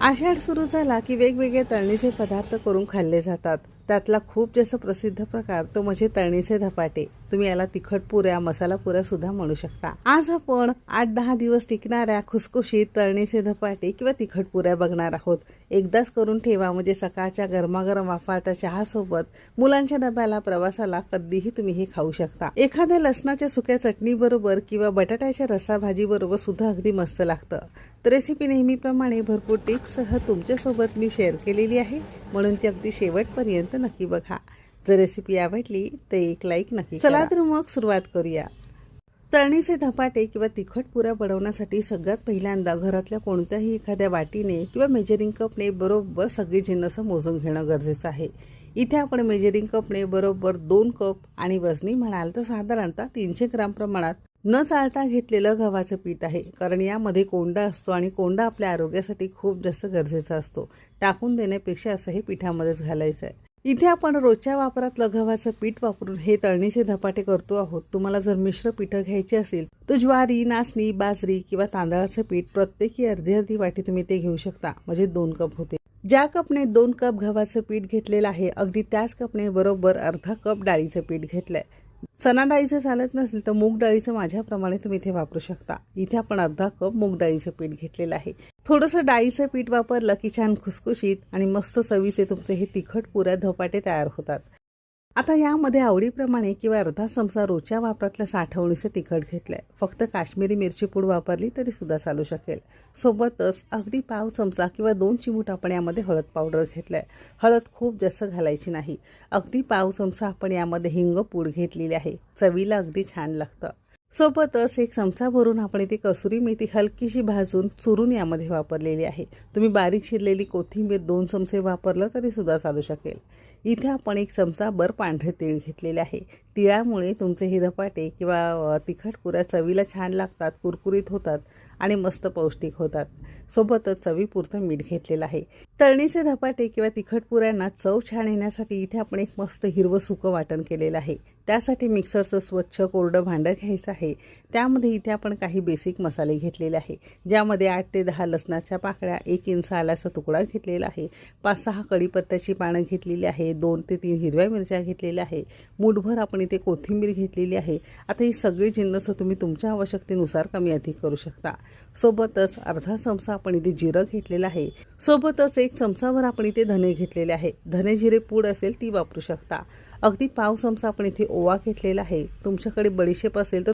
आषाढ सुरू झाला की वेगवेगळे तळणीचे पदार्थ करून खाल्ले जातात. त्यातला खूप जास्त प्रसिद्ध प्रकार तो म्हणजे तळणीचे धपाटे. तुम्ही याला तिखट पुऱ्या मसाला पुऱ्या सुद्धा म्हणू शकता. आज आपण आठ दहा दिवस टिकणाऱ्या खुसखुशीत तळणीचे धपाटे किंवा तिखट पुऱ्या बघणार आहोत. एकदाच करून ठेवा म्हणजे सकाळच्या गरमागरम वाफाळत्या चहासोबत मुलांच्या डब्याला प्रवासाला कधीही तुम्ही हे खाऊ शकता. एखाद्या लसणाच्या सुक्या चटणी बरोबर किंवा बटाट्याच्या रसा भाजी बरोबर सुद्धा अगदी मस्त लागतं. रेसिपी नेहमीप्रमाणे भरपूर टिप्ससह तुमच्यासोबत मी शेअर केलेली आहे. म्हणून ती अगदी शेवटपर्यंत नक्की बघा. जर रेसिपी आवडली तर एक लाईक नक्की चला तर मग सुरुवात करूया. तळणीचे धपाटे किंवा तिखट पुऱ्या बनवण्यासाठी सगळ्यात पहिल्यांदा घरातल्या कोणत्याही एखाद्या वाटीने किंवा मेजरिंग कपने बरोबर सगळी जिन्नस मोजून घेणं गरजेचं आहे. इथे आपण मेजरिंग कपने बरोबर दोन कप आणि वजनी म्हणाल तर साधारणतः तीनशे ग्राम प्रमाणात न चालता घेतलेलं गव्हाचं पीठ आहे. कारण यामध्ये कोंडा असतो आणि कोंडा आपल्या आरोग्यासाठी खूप जास्त गरजेचा असतो. टाकून देण्यापेक्षा असं हे पिठामध्येच घालायचं आहे इथे आपण रोजच्या वापरातलं गव्हाचं पीठ वापरून हे तळणीचे धपाटे करतो आहोत. तुम्हाला जर मिश्र पिठं घ्यायची असेल तर ज्वारी नाचणी बाजरी किंवा तांदळाचं पीठ प्रत्येकी अर्धी अर्धी वाटी तुम्ही ते घेऊ शकता. म्हणजे दोन कप होते. ज्या कपने दोन कप गव्हाचं पीठ घेतलेलं आहे अगदी त्याच कपने बरोबर अर्धा कप डाळीचं पीठ घेतलंय. चना डाळीचं चालत नसेल तर मूग डाळीचं माझ्याप्रमाणे तुम्ही इथे वापरू शकता. इथे आपण अर्धा कप मूग डाळीचं पीठ घेतलेलं आहे. थोडंसं डाळीचं पीठ वापरलं की छान खुसखुशीत आणि मस्त चवीचे तुमचे हे तिखट पुऱ्या धपाटे तयार होतात. आता यामध्ये आवडीप्रमाणे किंवा अर्धा चमचा रोजच्या वापरातल्या साठवणीचं तिखट घेतलंय. फक्त काश्मीरी मिरची पूड वापरली तरी सुद्धा चालू शकेल. सोबतच अगदी पाव चमचा किंवा दोन चिमूट आपण यामध्ये हळद पावडर घेतलंय. हळद खूप जास्त घालायची नाही. अगदी पाव चमचा आपण यामध्ये हिंग पूड घेतलेली आहे. चवीला अगदी छान लागतं. सोबतच एक चमचा भरून आपण इथे कसुरी मेथी हलकीशी भाजून चुरून यामध्ये वापरलेली आहे. तुम्ही बारीक शिरलेली कोथिंबीर दोन चमचे वापरलं तरी सुद्धा चालू शकेल. इथे आपण एक चमचा बर पांढरे तीळ घेतलेले आहे. तिळामुळे तुमचे हे धपाटे किंवा तिखट पुऱ्या चवीला छान लागतात कुरकुरीत होतात आणि मस्त पौष्टिक होतात. सोबतच चवीपुरतं मीठ घेतलेलं आहे. तळणीचे धपाटे किंवा तिखट पुऱ्यांना चव छान येण्यासाठी इथे आपण एक मस्त हिरवं सुकं वाटण केलेलं आहे. त्यासाठी मिक्सरचं स्वच्छ कोरडं भांडं घ्यायचं आहे. आहे. त्यामध्ये इथे आपण काही बेसिक मसाले घेतलेले आहे. ज्यामध्ये आठ ते दहा लसणाच्या पाकळ्या एक इंच आल्याचा तुकडा घेतलेला आहे. पाच सहा कढीपत्त्याची पानं घेतलेली आहे. दोन ते तीन हिरव्या मिरच्या घेतलेल्या आहे. मूठभर आपण इथे कोथिंबीर घेतलेली आहे. आता ही सगळी जिन्नस तुम्ही तुमच्या आवश्यकतेनुसार कमी अधिक करू शकता. सोबतच अर्धा चमचा आपण इथे जिरं घेतलेलं आहे. सोबतच एक चमचाभर आपण इथे धने घेतलेले आहे. धने जिरे पूड असेल ती वापरू शकता. अगदी पाव चमचा आपण इथे ओवा घेतलेला आहे. तुमच्याकडे बडीशेप असेल तर